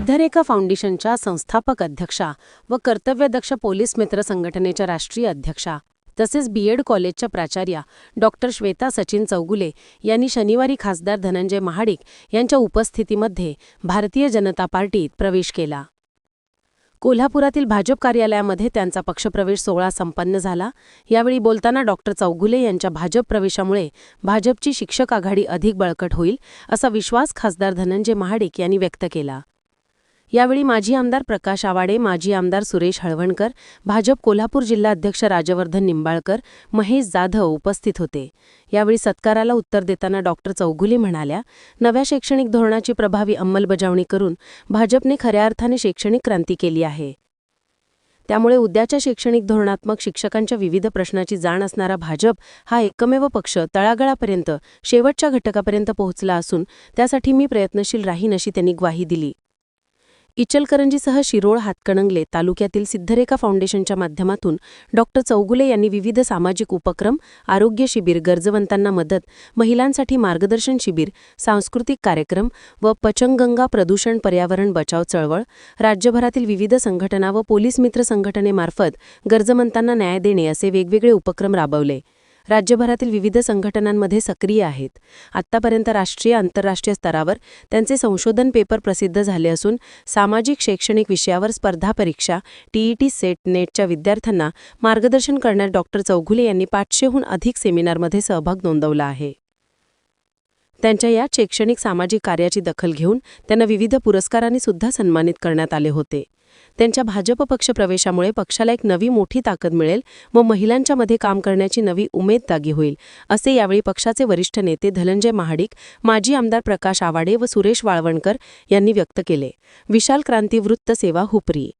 सिद्धरेखा फाउंडेशनच्या संस्थापक अध्यक्षा व कर्तव्यदक्ष पोलीस मित्र संघटनेच्या राष्ट्रीय अध्यक्षा तसेच बीएड कॉलेजच्या प्राचार्या डॉक्टर श्वेता सचिन चौगुले यांनी शनिवारी खासदार धनंजय महाडिक यांच्या उपस्थितीमध्ये भारतीय जनता पार्टीत प्रवेश केला. कोल्हापुरातील भाजप कार्यालयामध्ये त्यांचा पक्षप्रवेश सोहळा संपन्न झाला. यावेळी बोलताना डॉक्टर चौगुले यांच्या भाजप प्रवेशामुळे भाजपची शिक्षक आघाडी अधिक बळकट होईल असा विश्वास खासदार धनंजय महाडिक यांनी व्यक्त केला. यावेळी माजी आमदार प्रकाश आवाडे माजी आमदार सुरेश हळवणकर भाजप कोल्हापूर जिल्हा अध्यक्ष राजवर्धन निंबाळकर महेश जाधव उपस्थित होते. यावेळी सत्काराला उत्तर देताना डॉक्टर चौगुले म्हणाल्या नव्या शैक्षणिक धोरणाची प्रभावी अंमलबजावणी करून भाजपने खऱ्या अर्थाने शैक्षणिक क्रांती केली आहे. त्यामुळे उद्याच्या शैक्षणिक धोरणात्मक शिक्षकांच्या विविध प्रश्नाची जाण असणारा भाजप हा एकमेव पक्ष तळागाळापर्यंत शेवटच्या घटकापर्यंत पोहोचला असून त्यासाठी मी प्रयत्नशील राहीन अशी त्यांनी ग्वाही दिली. इचलकरंजीसह शिरोळ हातकणंगले तालुक्यातील सिद्धरेखा फाउंडेशनच्या माध्यमातून डॉक्टर चौगुले यांनी विविध सामाजिक उपक्रम आरोग्य शिबिर गरजवंतांना मदत महिलांसाठी मार्गदर्शन शिबिर सांस्कृतिक कार्यक्रम व पचंगंगा प्रदूषण पर्यावरण बचाव चळवळ राज्यभरातील विविध संघटना व पोलीस मित्र संघटनेमार्फत गरजवंतांना न्याय देणे असे वेगवेगळे उपक्रम राबवले. राज्यभरातील विविध संघटनांमध्ये सक्रिय आहेत. आत्तापर्यंत राष्ट्रीय आंतरराष्ट्रीय स्तरावर त्यांचे संशोधन पेपर प्रसिद्ध झाले असून सामाजिक शैक्षणिक विषयावर स्पर्धा परीक्षा टीईटी सेट नेटच्या विद्यार्थ्यांना मार्गदर्शन करण्यात डॉक्टर चौघुले यांनी पाचशेहून अधिक सेमिनारमध्ये सहभाग नोंदवला आहे. त्यांच्या या शैक्षणिक सामाजिक कार्याची दखल घेऊन त्यांना विविध पुरस्कारांनी सुद्धा सन्मानित करण्यात आले होते. त्यांच्या भाजप पक्ष प्रवेशामुळे पक्षाला एक नवी मोठी ताकद मिळेल व महिलांच्या मध्ये काम करण्याची नवी उमेद जागी होईल असे यावेळी पक्षाचे वरिष्ठ नेते धनंजय महाडिक माजी आमदार प्रकाश आवाडे व सुरेश वाळवणकर यांनी व्यक्त केले. विशाल क्रांती वृत्त सेवा हुपरी